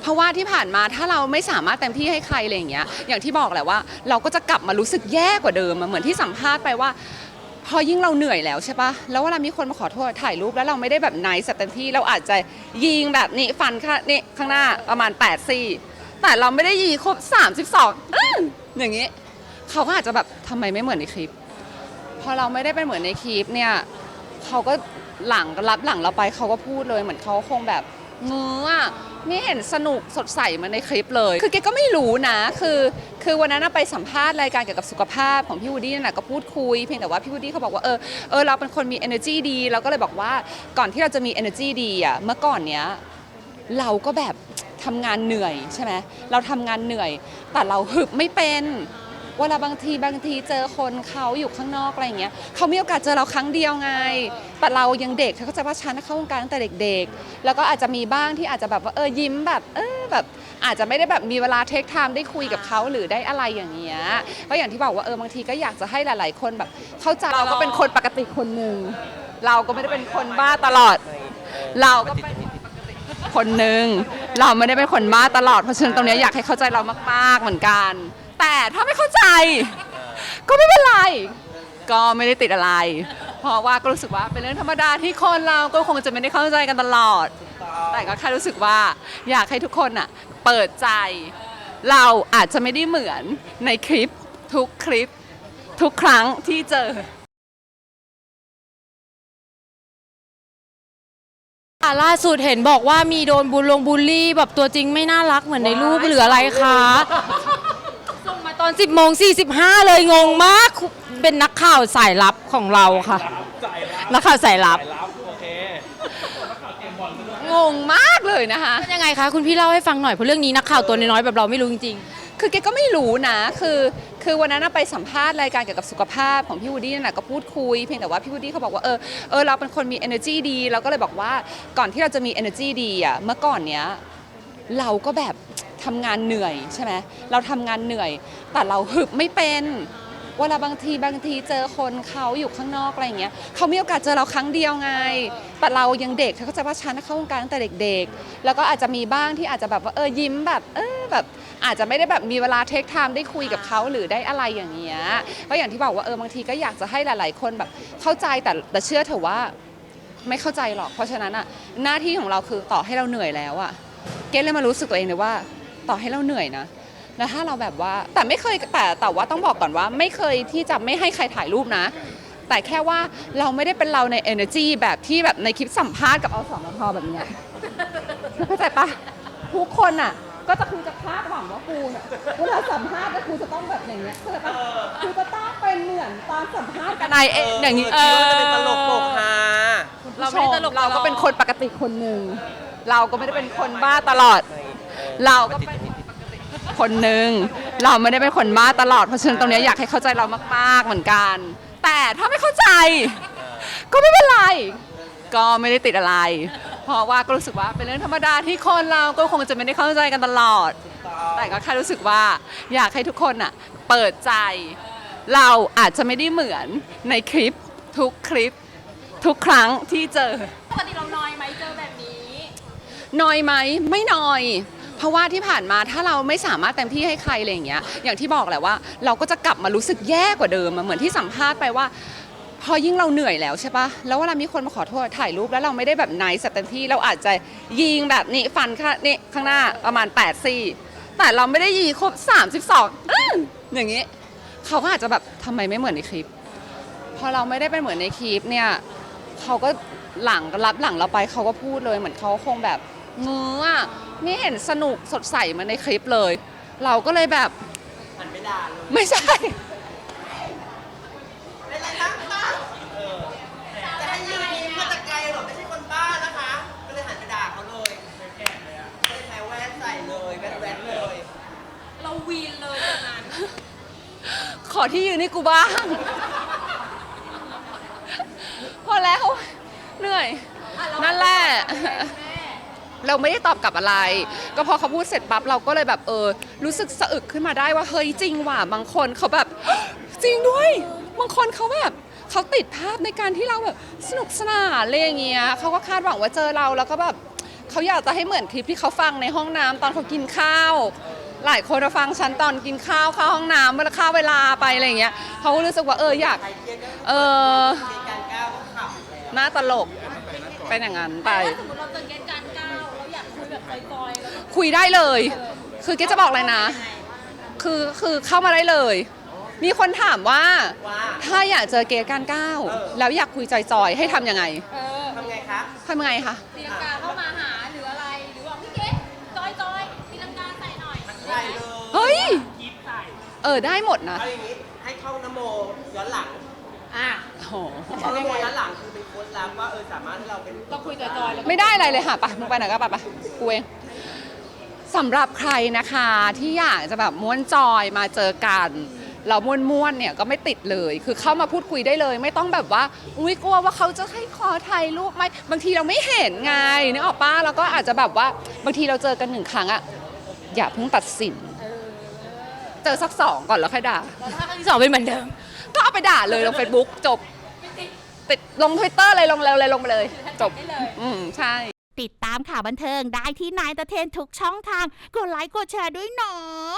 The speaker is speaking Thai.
เพราะว่าที่ผ่านมาถ้าเราไม่สามารถเต็มที่ให้ใครอะไรอย่างเงี้ยอย่างที่บอกแหละว่า เราก็จะกลับมารู้สึกแย่กว่าเดิมอะเหมือนที่สัมภาษณ์ไปว่า พอยิ่งเราเหนื่อยแล้วใช่ปะแล้วเวลามีคนมาขอโทษถ่ายรูปแล้วเราไม่ได้แบบไนส์เต็มที่เราอาจจะยิงแบบนี้ฟันข้างนี่ข้างหน้าประมาณ8ซี่แต่เราไม่ได้ยิงครบ 32อื้ออย่างงี้เขาก็อาจจะแบบทำไมไม่เหมือนในคลิป พอเราไม่ได้เป็นเหมือนในคลิปเนี่ยเขาก็หลังรับหลังเราไปเขาก็พูดเลยเหมือนเขาคงแบบ งืออะไม่เห็นสนุกสดใสเหมาในคลิปเลย คือแกก็ไม่รู้นะ คือ คือวันนั้นไปสัมภาษณ์รายการเกี่ยวกับสุขภาพของพี่วูดดี้นั่นแหละก็พูดคุย เพียงแต่ว่าพี่วูดดี้เขาบอกว่าเออ เออเราเป็นคนมี energy ดี เราก็เลยบอกว่าก่อนที่เราจะมี energy ดีอะ เมื่อก่อนเนี้ยเราก็แบบทำงานเหนื่อยใช่ไหมเราทำงานเหนื่อย แต่เราหึบไม่เป็น เวลาบางทีบางทีเจอคนเขาอยู่ข้างนอกอะไรอย่างเงี้ยเขามีโอกาสเจอเราครั้งเดียวไง แต่เรายังเด็กเธอเข้าใจว่าฉันน่ะเข้าวงการตั้งแต่เด็กๆ แล้วก็อาจจะมีบ้างที่อาจจะแบบว่าเออยิ้มแบบเออแบบอาจจะไม่ได้แบบมีเวลาเทคไทม์ได้คุยกับเขาหรือได้อะไรอย่างเงี้ยก็อย่างที่บอกว่าเออบางทีก็อยากจะให้หลาย ๆ คนแบบ เข้าใจเราก็เป็นคนปกติคนหนึ่งเราก็ไม่ได้เป็นคนบ้าตลอด เราก็เป็นคนหนึ่งเราไม่ได้เป็นคนบ้าตลอดเพราะฉะนั้นตรงเนี้ยอยากให้เข้าใจเรามาก ๆ เหมือนกันแต่ ถ้าไม่เข้าใจ ก็ไม่เป็นไร ก็ไม่ได้ติดอะไร เพราะว่าก็รู้สึกว่าเป็นเรื่องธรรมดาที่คนเราก็คงจะไม่ได้เข้าใจกันตลอด แต่ก็แค่รู้สึกว่าอยากให้ทุกคนอะเปิดใจ เราอาจจะไม่ได้เหมือนในคลิปทุกคลิปทุกครั้งที่เจออะล่าสุดเห็นบอกว่ามีโดนบูลลงบูลลี่ แบบตัวจริงไม่น่ารักเหมือนในรูปหรืออะไรคะส่งมาต อน10โมง45เลยงงมาก เป็นนักข่าวสายลับของเราค่ะ นักข่าวสายลับ งงมากเลยนะคะเป็นยังไงคะ คุณพี่เล่าให้ฟังหน่อยเพราะเรื่องนี้นักข่าวตัวน้อยๆแบบเราไม่รู้จริง คือแกก็ไม่รู้นะ คือ คือวันนั้นน่ะไปสัมภาษณ์รายการเกี่ยวกับสุขภาพของพี่วูดดี้นั่นแหละก็พูดคุย เพียงแต่ว่าพี่วูดดี้เขาบอกว่า เออ เออ เราเป็นคนมี energy ดี เราก็เลยบอกว่า ก่อนที่เราจะมี energy ดีอะ เมื่อก่อนเนี้ย เราก็แบบ ทำงานเหนื่อยใช่ไหมเราทำงานเหนื่อย แต่เราหึบไม่เป็นเวลาบางทีบางทีเจอคนเขาอยู่ข้างนอกอะไรอย่างเงี้ยเขามีโอกาสเจอเราครั้งเดียวไง แต่เรายังเด็กเข้าใจว่าฉันน่ะเข้าวงการตั้งแต่เด็กๆ แล้วก็อาจจะมีบ้างที่อาจจะแบบว่าเออยิ้มแบบเออแบบ อาจจะไม่ได้แบบมีเวลาเทคไทม์ได้คุยกับเขาหรือได้อะไรอย่างเงี้ยก็อย่างที่บอกว่าเออบางทีก็อยากจะให้หลาย ๆ คนแบบเข้าใจแต่แต่เชื่อเถอะว่า ไม่เข้าใจหรอก เพราะฉะนั้นอะหน้าที่ของเราคือต่อให้เราเหนื่อยแล้วอะ เกดเลยมารู้สึกตัวเองเลยว่า ต่อให้เราเหนื่อยนะแล้วถ้าเราแบบว่าแต่ไม่เคยแต่แต่ว่าต้องบอกก่อนว่า ไม่เคยที่จะไม่ให้ใครถ่ายรูปนะ แต่แค่ว่าเราไม่ได้เป็นเราใน energy แบบที่แบบในคลิปสัมภาษณ์กับอสมทแบบเนี้ยเข้าใจปะทุกคนอะก็จะคือจะคาดหวังว่ากูเนี่ยเวลาสัมภาษณ์ก็คือจะต้องแบบอย่างเงี้ยเข้าใจปะคือจะต้องเป็นเหมือนตอนสัมภาษณ์กันในเออย่างงี้เออคิดว่าจะเป็นตลกโปกฮาเราไม่ได้ตลกเราก็เป็นคนปกติคนหนึ่งเราก็ไม่ได้เป็นคนบ้าตลอด เราก็เป็นคนหนึ่งเราไม่ได้เป็นคนบ้าตลอดเพราะฉะนั้นตรงเนี้ยอยากให้เข้าใจเรามากๆเหมือนกัน แต่ถ้าไม่เข้าใจ ก็ไม่เป็นไร ก็ไม่ได้ติดอะไร เพราะว่าก็รู้สึกว่าเป็นเรื่องธรรมดาที่คนเราก็คงจะไม่ได้เข้าใจกันตลอด แต่ก็แค่รู้สึกว่าอยากให้ทุกคนอะเปิดใจ เราอาจจะไม่ได้เหมือนในคลิปทุกคลิปทุกครั้งที่เจอๆปกติเราน้อยไหมเจอแบบนี้ นอยไหมไม่นอย เพราะว่าที่ผ่านมาถ้าเราไม่สามารถเต็มที่ให้ใครอะไรอย่างเงี้ยอย่างที่บอกแหละว่า เราก็จะกลับมารู้สึกแย่กว่าเดิมอะเหมือนที่สัมภาษณ์ไปว่า พอยิ่งเราเหนื่อยแล้วใช่ปะแล้วเวลามีคนมาขอโทษถ่ายรูปแล้วเราไม่ได้แบบไนส์เต็มที่เราอาจจะยิงแบบนี้ฟันข้างนี่ข้างหน้าประมาณ8ซี่แต่เราไม่ได้ยิงครบ32อื้ออย่างงี้เขาก็อาจจะแบบทำไมไม่เหมือนในคลิป พอเราไม่ได้เป็นเหมือนในคลิปเนี่ยเขาก็หลังรับหลังเราไปเขาก็พูดเลยเหมือนเขาคงแบบ เงืออะไม่เห็นสนุกสดใสเหมือนในคลิปเลย เราก็เลยแบบหันไปด่าเลยไม่ใช่ เป็นไรนะคะจะให้ยืนยิ้มมาจากไกลเหรอไม่ใช่คนบ้านะคะ ก็เลยหันไปด่าเขาเลยแกเลยอะเลยแพ้แว่นใส่เลยแว่นแว่นเลย เราวีนเลยตอนนั้นขอที่ยืนให้กูบ้าง พอแล้วเหนื่อย นั่นแหละเราไม่ เราไม่ได้ตอบกลับอะไร ก็พอเขาพูดเสร็จปั๊บเราก็เลยแบบเออ รู้สึกสะอึกขึ้นมาได้ว่าเฮ้ยจริงว่ะบางคนเขาแบบ จริงด้วยบางคนเขาแบบเขาติดภาพในการที่เราแบบสนุกสนานอะไรอย่างเงี้ยเขาก็คาดหวังว่าเจอเราแล้วก็แบบเขาอยากจะให้เหมือนคลิปที่เขาฟังในห้องน้ำตอนเขากินข้าว หลายคนมาฟังฉันตอนกินข้าวเข้าห้องน้ำเวลาข้าวเวลาไปอะไรอย่างเงี้ยเขาก็รู้สึกว่าเอออยากเออหน้าตลกเป็นอย่างนั้นไปสมมติเราเจอเกณ คุยแบบกอยๆแล้วคุยได้เลย คือเกดจะบอกเลยนะ คือคือเข้ามาได้เลย มีคนถามว่าว่าถ้าอยากเจอเกดการก้าวเออแล้วอยากคุยจอยๆ ให้ทำยังไงเออทำไงคะทำยังไงคะตีลังกาเข้ามาหาหรืออะไรหรือว่าพี่เก๊จอยจอยตีลังกาใส่หน่อยได้เลยเฮ้ยเออได้หมดนะเอาอย่างนี้ให้ท่องนโมย้อนหลัง อะโอ้โหท่องนโมย้อนหลังคือเป็นโค้ดลับว่าเออสามารถให้เราเป็นเราคุยจอยๆแล้วไม่ได้อะไรเลยค่ะไปมึงไปไหนก็ไปไปกูเองสำหรับใครนะคะที่อยากจะแบบม้วนจอยมาเจอกัน เราม้วนๆเนี่ยก็ไม่ติดเลย คือเข้ามาพูดคุยได้เลย ไม่ต้องแบบว่า อุ้ยกลัวว่าเขาจะให้ขอถ่ายรูปไหมบางทีเราไม่เห็นไงนึกออกป้าแล้วก็อาจจะแบบว่าบางทีเราเจอกันหนึ่งครั้งอะอย่าเพิ่งตัดสิน เจอสักสองก่อนแล้วค่อยด่า แล้วถ้าครั้งที่สองเป็นเหมือนเดิม ก็เอาไปด่าเลยลงเฟซบุ๊กจบติดลงทวิตเตอร์เลยลงเร็วเลยลงไปเลย จบได้เลยอืมใช่ ติดตามข่าวบันเทิงได้ที่นายตะเทนทุกช่องทาง กดไลค์กดแชร์ด้วยเนาะ